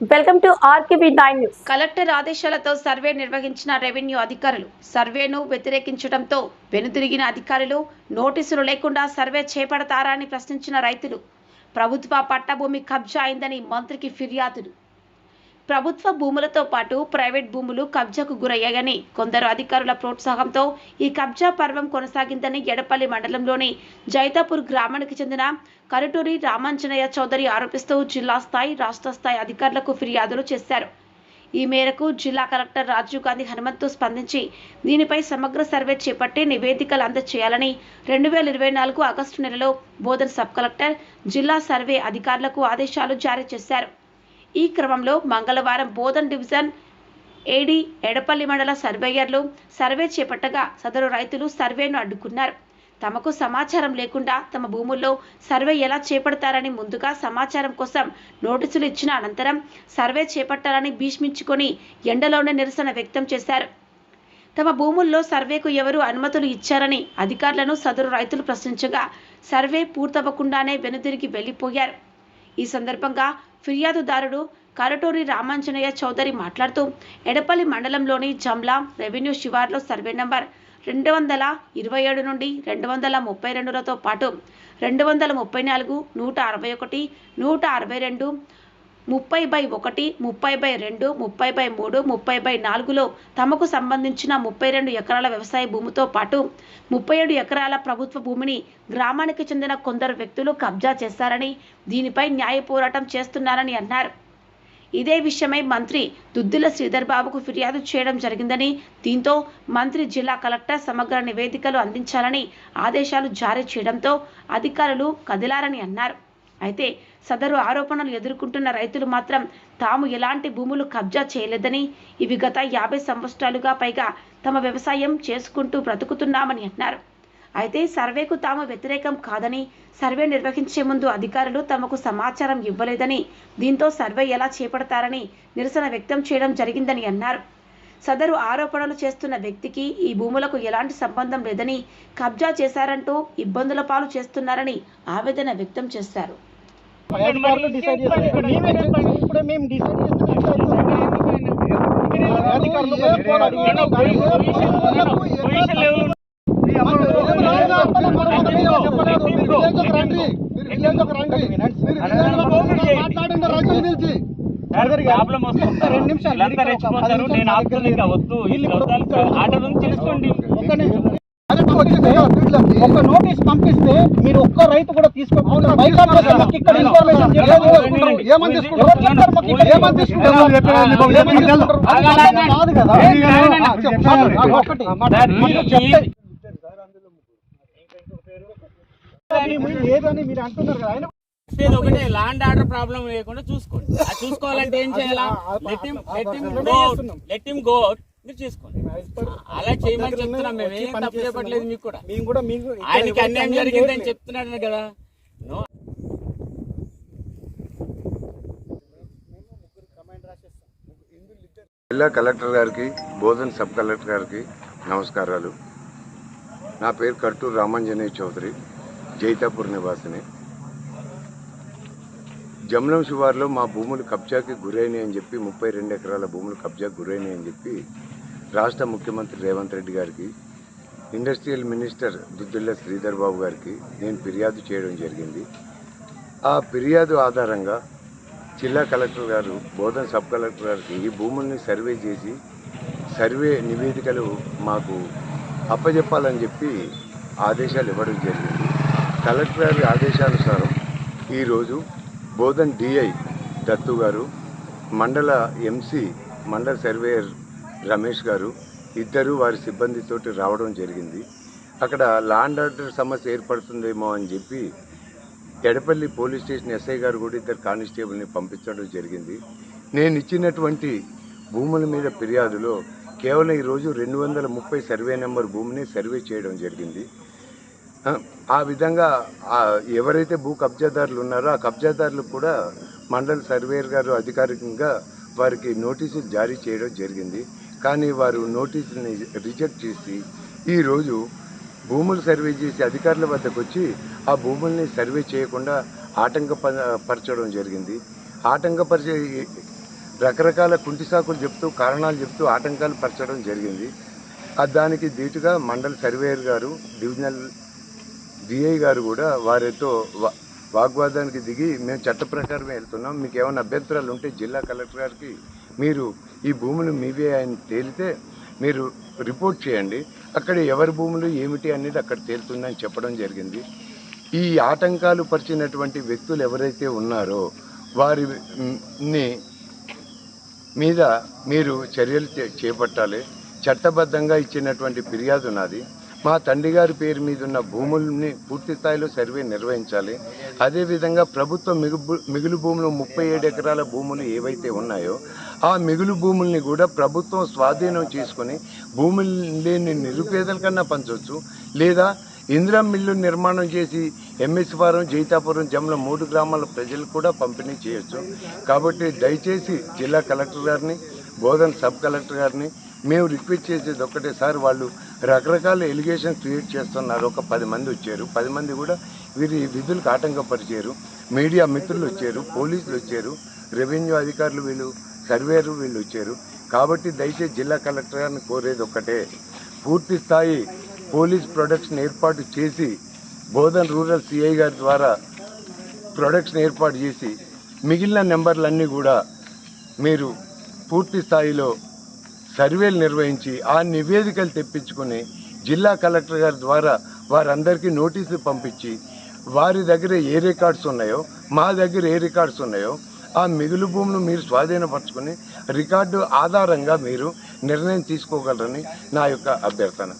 Welcome to RKB nine news. Collector ఆదేశాలతో survey నిర్వహించిన revenue అధికారులు సర్వేను వ్యతిరేకించడంతో వెనుతిరిగిన అధికారులు నోటీసులు లేకుండా సర్వే చేపడతారా అని ప్రశ్నించిన రైతులు ప్రభుత్వ పట్టభూమి కబ్జా అయిందని మంత్రికి ఫిర్యాదులు. ప్రభుత్వ భూములతో పాటు ప్రైవేట్ భూములు కబ్జాకు గురయ్యాయని కొందరు అధికారుల ప్రోత్సాహంతో ఈ కబ్జా పర్వం కొనసాగిందని ఎడపల్లి మండలంలోని జైతాపూర్ గ్రామానికి చెందిన కరుటూరి రామాంజనేయ చౌదరి ఆరోపిస్తూ జిల్లా స్థాయి రాష్ట్ర స్థాయి అధికారులకు ఫిర్యాదులు చేశారు. ఈ మేరకు జిల్లా కలెక్టర్ రాజీవ్ గాంధీ హనుమంతు స్పందించి దీనిపై సమగ్ర సర్వే చేపట్టి నివేదికలు అందజేయాలని రెండు వేల ఇరవై నాలుగు ఆగస్టు నెలలో బోధన్ సబ్ కలెక్టర్ జిల్లా సర్వే అధికారులకు ఆదేశాలు జారీ చేశారు. ఈ క్రమంలో మంగళవారం బోధన్ డివిజన్ ఏడీ ఎడపల్లి మండల సర్వేయర్లు సర్వే చేపట్టగా సదరు రైతులు సర్వేను అడ్డుకున్నారు. తమకు సమాచారం లేకుండా తమ భూముల్లో సర్వే ఎలా చేపడతారని ముందుగా సమాచారం కోసం నోటీసులు ఇచ్చిన అనంతరం సర్వే చేపట్టాలని భీష్మించుకొని ఎండలోనే నిరసన వ్యక్తం చేశారు. తమ భూముల్లో సర్వేకు ఎవరు అనుమతులు ఇచ్చారని అధికారులను సదరు రైతులు ప్రశ్నించగా సర్వే పూర్తవ్వకుండానే వెనుదిరిగి వెళ్ళిపోయారు ఈ సందర్భంగా ఫిర్యాదుదారుడు కరటూరి రామాంజనేయ చౌదరి మాట్లాడుతూ ఎడపల్లి మండలంలోని జమ్లా రెవెన్యూ శివార్లో సర్వే నంబర్ రెండు వందల ఇరవై ఏడు నుండి రెండు వందల ముప్పై రెండులతో పాటు రెండు వందల ముప్పై నాలుగు నూట అరవై ఒకటి నూట అరవై రెండు ముప్పై బై ఒకటి ముప్పై బై రెండు ముప్పై బై మూడు ముప్పై బై నాలుగులో తమకు సంబంధించిన ముప్పై రెండు ఎకరాల వ్యవసాయ భూమితో పాటు ముప్పై ఏడు ఎకరాల ప్రభుత్వ భూమిని గ్రామానికి చెందిన కొందరు వ్యక్తులు కబ్జా చేశారని దీనిపై న్యాయ పోరాటం చేస్తున్నారని అన్నారు. ఇదే విషయమై మంత్రి దుద్దుల శ్రీధర్ బాబుకు ఫిర్యాదు చేయడం జరిగిందని దీంతో మంత్రి జిల్లా కలెక్టర్ సమగ్ర నివేదికలు అందించాలని ఆదేశాలు జారీ చేయడంతో అధికారులు కదిలారని అన్నారు. అయితే సదరు ఆరోపణలు ఎదుర్కొంటున్న రైతులు మాత్రం తాము ఎలాంటి భూములు కబ్జా చేయలేదని ఇవి గత యాభై సంవత్సరాలుగా పైగా తమ వ్యవసాయం చేసుకుంటూ బ్రతుకుతున్నామని అన్నారు. అయితే సర్వేకు తాము వ్యతిరేకం కాదని సర్వే నిర్వహించే ముందు అధికారులు తమకు సమాచారం ఇవ్వలేదని దీంతో సర్వే ఎలా చేపడతారని నిరసన వ్యక్తం చేయడం జరిగిందని అన్నారు. సదరు ఆరోపణలు చేస్తున్న వ్యక్తికి ఈ భూములకు ఎలాంటి సంబంధం లేదని కబ్జా చేశారంటూ ఇబ్బందుల పాలు చేస్తున్నారని ఆవేదన వ్యక్తం చేశారు. ఇప్పుడు మేమే డిసైడ్ చేస్తున్నాం రెండు. నిమిషాలు ఆర్డర్ నుంచి తెలుసుకోండి. ఒక నోటీస్ పంపిస్తే మీరు ఒక్క రైతు కూడా తీసుకోకుండా ఇక్కడ ఇన్ఫర్మేషన్. ఏమని తీసుకుంటారు? ఏమని తీసుకుంటారు? కాదు కదా. ఒకటి. మీరు చెప్తే అంటున్నారు కదా ఆయన చెప్పేది ఒకటే ల్యాండ్ ఆర్డర్ ప్రాబ్లం లేకుండా చూసుకోండి చూసుకోవాలంటే ఏం చేయాలా let him let him go let him go మీరు చూసుకోండి. అలా చేయమని చెప్తున్నాం మేము ఏం తప్పు చెప్పట్లేదు మీకు కూడా. మేము కూడా మీకు ఆయనకి అన్యాయం జరిగిందని చేయట్లేదు. చెప్తున్నాడు కదా. నో. జిల్లా కలెక్టర్ గారికి బోధన్ సబ్ కలెక్టర్ గారికి నమస్కారాలు. నా పేరు కర్టూరు రామాంజనేయ చౌదరి జైతాపూర్ నివాసిని. జమ్లం శివార్లో మా భూములు కబ్జాకి గురైనాయి అని చెప్పి ముప్పై రెండు ఎకరాల భూములు కబ్జాకి గురైనాయి అని చెప్పి రాష్ట్ర ముఖ్యమంత్రి రేవంత్ రెడ్డి గారికి ఇండస్ట్రియల్ మినిస్టర్ దుద్దుల్ల శ్రీధర్ బాబు గారికి నేను ఫిర్యాదు చేయడం జరిగింది. ఆ ఫిర్యాదు ఆధారంగా జిల్లా కలెక్టర్ గారు బోధన్ సబ్ కలెక్టర్ గారికి ఈ భూముల్ని సర్వే చేసి సర్వే నివేదికలు మాకు అప్పజెప్పాలని చెప్పి ఆదేశాలు ఇవ్వడం జరిగింది. కలెక్టర్ గారి ఆదేశానుసారం ఈరోజు బోధన్ డిఐ దత్తు గారు మండల ఎంసీ మండల సర్వేయర్ రమేష్ గారు ఇద్దరు వారి సిబ్బందితోటి రావడం జరిగింది. అక్కడ లాండ్ ఆర్డర్ సమస్య ఏర్పడుతుందేమో అని చెప్పి ఎడపల్లి పోలీస్ స్టేషన్ ఎస్ఐ గారు కూడా ఇద్దరు కానిస్టేబుల్ని పంపించడం జరిగింది. నేను ఇచ్చినటువంటి భూముల మీద ఫిర్యాదులో కేవలం ఈరోజు రెండు వందల ముప్పై సర్వే నెంబర్ భూమిని సర్వే చేయడం జరిగింది. ఆ, విధంగా ఎవరైతే భూ కబ్జాదారులు ఉన్నారో ఆ కబ్జాదారులకు కూడా మండల సర్వేయర్ గారు అధికారికంగా వారికి నోటీసులు జారీ చేయడం జరిగింది. కానీ వారు నోటీసుని రిజెక్ట్ చేసి ఈరోజు భూములు సర్వే చేసి అధికారుల వద్దకు వచ్చి ఆ భూముల్ని సర్వే చేయకుండా ఆటంక పరచడం జరిగింది. ఆటంకపరిచే రకరకాల కుంటి సాకులు చెప్తూ కారణాలు చెప్తూ ఆటంకాలు పరచడం జరిగింది. దానికి ధీటుగా మండల సర్వేయర్ గారు డివిజనల్ డిఐ గారు కూడా వారితో వా- వాగ్వాదానికి దిగి మేము చట్ట ప్రకారమే వెళ్తున్నాం. మీకు ఏమైనా అభ్యంతరాలు ఉంటే జిల్లా కలెక్టర్ గారికి మీరు ఈ భూములు మీవే అని తేలితే మీరు రిపోర్ట్ చేయండి. అక్కడ ఎవరి భూములు ఏమిటి అనేది అక్కడ తేలుతుందని చెప్పడం జరిగింది. ఈ ఆటంకాలు పరిచినటువంటి వ్యక్తులు ఎవరైతే ఉన్నారో వారిని మీద మీరు చర్యలు చే- చేపట్టాలి. చట్టబద్ధంగా ఇచ్చినటువంటి ఫిర్యాదు నాది. మా తండ్రి గారి పేరు మీద ఉన్న భూముల్ని పూర్తి స్థాయిలో సర్వే నిర్వహించాలి. అదేవిధంగా ప్రభుత్వ మిగు మిగులు భూములు ముప్పై ఏడు ఎకరాల భూములు ఏవైతే ఉన్నాయో ఆ మిగులు భూముల్ని కూడా ప్రభుత్వం స్వాధీనం చేసుకొని భూములు లేని నిరుపేదల కన్నా పంచవచ్చు. లేదా ఇందిరా మిల్లు నిర్మాణం చేసి ఎంఎస్వరం జైతాపురం జమ్ల మూడు గ్రామాల ప్రజలు కూడా పంపిణీ చేయొచ్చు. కాబట్టి దయచేసి జిల్లా కలెక్టర్ గారిని బోధన్ సబ్ కలెక్టర్ గారిని మేము రిక్వెస్ట్ చేసేది ఒక్కటే సార్ వాళ్ళు రకరకాల ఎలిగేషన్ క్రియేట్ చేస్తున్నారు. ఒక పది మంది వచ్చారు. పది మంది కూడా వీరి విధులకు ఆటంకపరిచారు. మీడియా మిత్రులు వచ్చారు. పోలీసులు వచ్చారు. రెవెన్యూ అధికారులు వీళ్ళు సర్వేరు వీళ్ళు వచ్చారు. కాబట్టి దయచేసి జిల్లా కలెక్టర్ గారిని కోరేది ఒక్కటే. పూర్తి స్థాయి పోలీస్ ప్రొడక్షన్ ఏర్పాటు చేసి బోధన్ రూరల్ సిఐ గారి ద్వారా ప్రొడక్షన్ ఏర్పాటు చేసి మిగిలిన నెంబర్లన్నీ కూడా మీరు పూర్తి స్థాయిలో సర్వేలు నిర్వహించి ఆ నివేదికలు తెప్పించుకొని జిల్లా కలెక్టర్ గారి ద్వారా వారందరికీ నోటీసులు పంపించి వారి దగ్గర ఏ రికార్డ్స్ ఉన్నాయో మా దగ్గర ఏ రికార్డ్స్ ఉన్నాయో ఆ మిగులు భూములు మీరు స్వాధీనపరచుకొని రికార్డు ఆధారంగా మీరు నిర్ణయం తీసుకోగలరని నా యొక్క అభ్యర్థన.